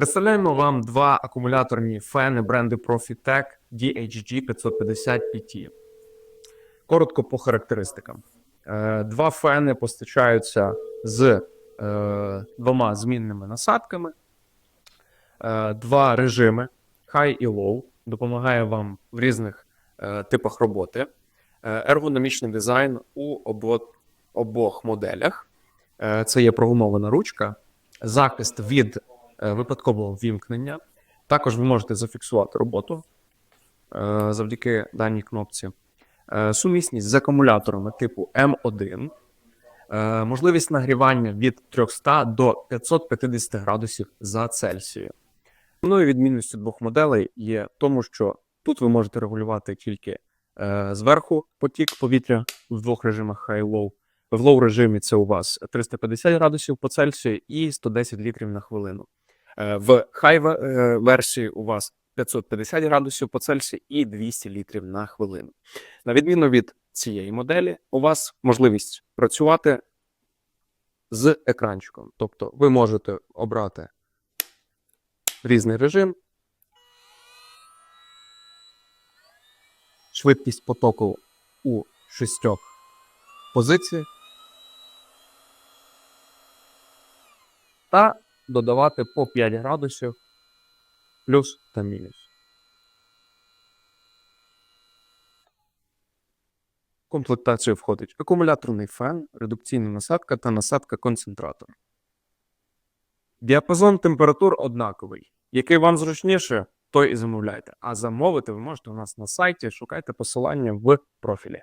Представляємо вам два акумуляторні фени бренду Profitec DHG 550 PT. Коротко по характеристикам. Е, Два фени постачаються з е, двома змінними насадками, е, два режими High і Low. Допомагає вам в різних типах роботи. Ергономічний дизайн у обо- обох моделях. Це є прогумована ручка, захист від випадкового вімкнення. Також ви можете зафіксувати роботу е, завдяки даній кнопці. Е, Сумісність з акумуляторами типу М1, е, можливість нагрівання від 300 до 550 градусів за Цельсію. Ну і відмінністю двох моделей є тому, що тут ви можете регулювати тільки е, зверху потік повітря в двох режимах high-low. В low режимі це у вас 350 градусів по Цельсію і 110 літрів на хвилину. Е, В ве- е, у вас 550 градусів по Цельсію і 200 літрів на хвилину. На відміну від цієї моделі, у вас можливість працювати з екранчиком. Тобто ви можете обрати різний режим, швидкість потоку у шістьох позиціях та додавати по 5 градусів плюс та мінус. В комплектацію входить акумуляторний фен, редукційна насадка та насадка концентратор. Діапазон температур однаковий. Який вам зручніше, той і замовляйте. А замовити ви можете у нас на сайті, шукайте посилання в профілі.